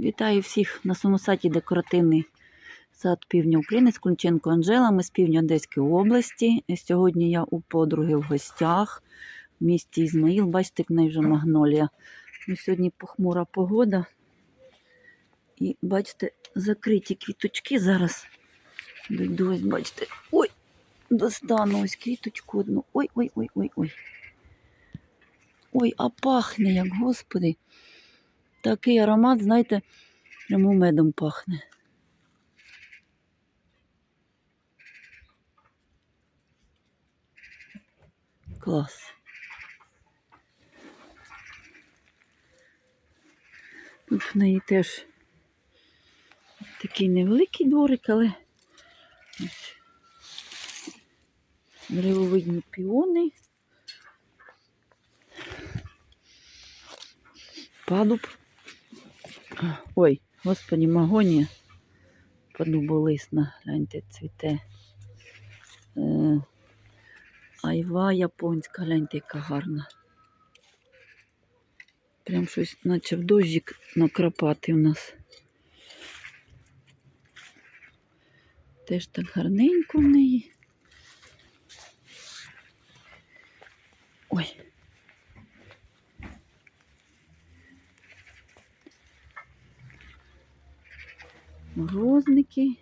Вітаю всіх на своєму Декоративний сад півдня України з Кунченко Анжела. Ми з півдня Одеської області. Сьогодні я у подруги в гостях в місті Ізмаїл. Бачите, в неї вже магнолія. Ну, сьогодні похмура погода. І бачите, закриті квіточки зараз. Дойду ось, бачите. Ой, достану ось квіточку одну. Ой, ой, ой, ой, ой. Ой, а пахне як, господи. Такий аромат, знаєте, прямо медом пахне. Клас. Тут в неї теж такий невеликий дворик, але ось деревовидні піони. Падуб. Ой, господі, магонія. Подуболисна, гляньте, цвіте. Е, айва японська, гляньте, яка гарна. Прям щось, наче в дощик накрапати у нас. Теж так гарненько в неї. Ой. Морозники.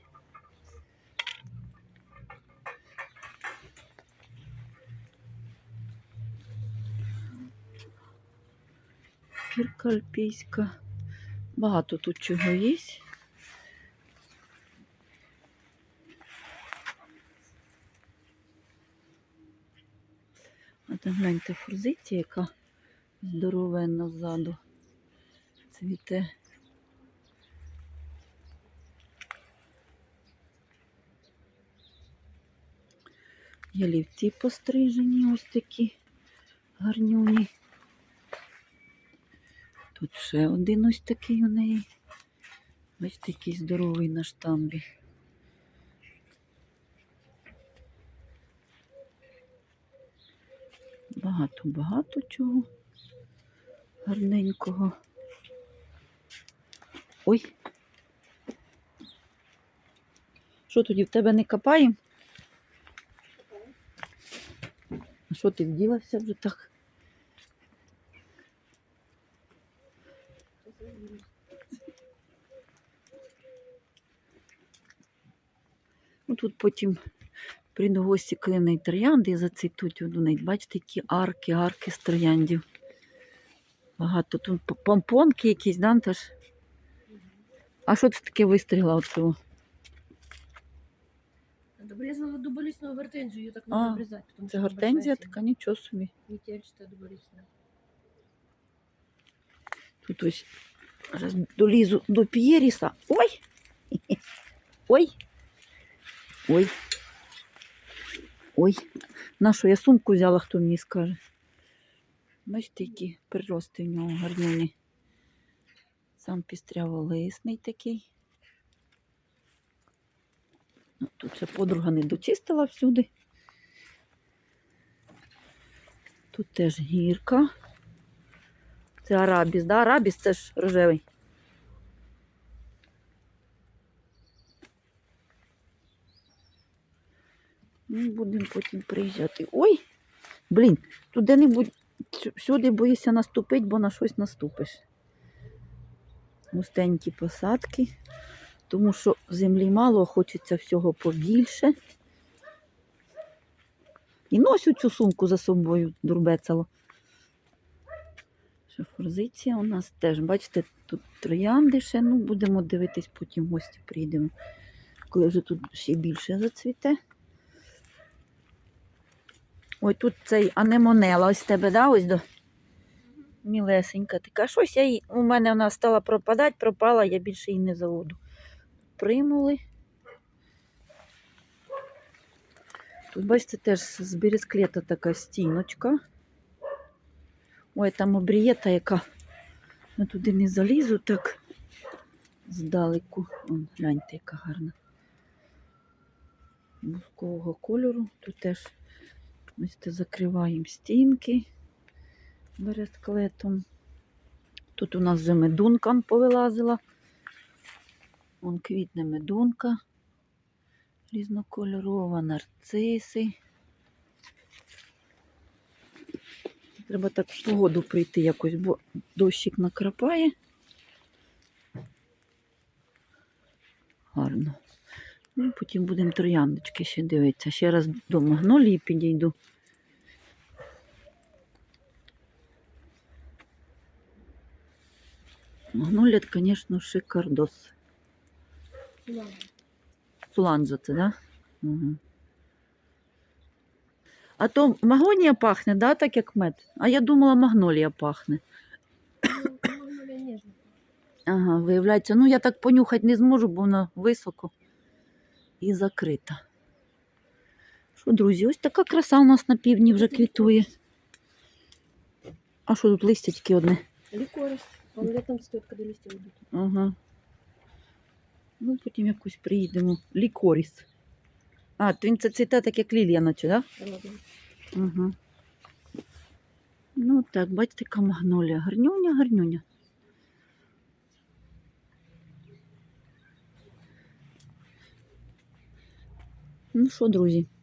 Кірка альпійська. Багато тут чого є. А там гляньте форзиція, яка здоровенна ззаду цвіте. Ялівці пострижені ось такі гарнюні. Тут ще один ось такий у неї. Бачите, який здоровий на штамбі. Багато-багато чого гарненького. Ой. Що тоді в тебе не копаємо? А що ти вділася вже так? Ну, тут потім прийду гості клинний троянди і зацвітуть у неї. Бачите, які арки, арки з трояндів. Багато тут помпонки якісь, да, Антош? А що це таке вистріла от цього? Обрезала дуболистную гортензию, ее так А, обрезать. потому Це гортензія така, нічого собі. сильно. Метельчатая дуболистная. Тут ось зараз долізу до П'єріса. Ой! Ой! Ой! Ой! Нашу я сумку взяла, хто мені скаже. Бачите, які прирости в нього гарні. Сам пістряволисний такий. Тут ще подруга не дочистила всюди. Тут теж гірка. Це арабіс, да? Арабіс це ж рожевий. Ну, будемо потім приїжджати. Ой! Блін, тут де-небудь сю- всюди боїшся наступити, бо на щось наступиш. Густенькі посадки, тому що землі мало, хочеться всього побільше. І носю цю сумку за собою, дурбецало. Форзиція у нас теж, бачите, тут троянди ще, ну будемо дивитись, потім в гості прийдемо, коли вже тут ще більше зацвіте. Ой, тут цей анемонела ось тебе, да, ось до. Мілесенька така. Щось я у мене вона стала пропадати, пропала, я більше її не заводу. Примули. Тут, бачите, теж з бересклета така стіночка. Ой, там обрієта, яка я туди не залізу так здалеку. Вон, гляньте, яка гарна. Бускового кольору. Тут теж ось закриваємо стінки бересклетом. Тут у нас вже медунка повилазила. Вон квітне медунка різнокольорова, нарциси. Треба так в погоду прийти якось, бо дощик накрапає. Гарно. Ну, потім будемо трояндочки ще дивитися. Ще раз до магнолії підійду. Магнолія, звісно, шикардос. Це, да? Угу. А то магонія пахне, да, так як мед? А я думала, магнолія пахне. Магнолія ніжна. Ага, виявляється, ну я так понюхати не зможу, бо вона високо і закрита. Що, друзі, ось така краса у нас на півдні вже квітує. А що тут листя тільки одне? Лікорис. Он літом цвіт, коли листя йдуть. Ага. Ну, потім якось приїдемо. Лікоріс. А, він це цвіте так, як лілія, наче, так? Да? Угу. Ну так, бачите, яка магнолія. Гарнюня, гарнюня. Ну що, друзі,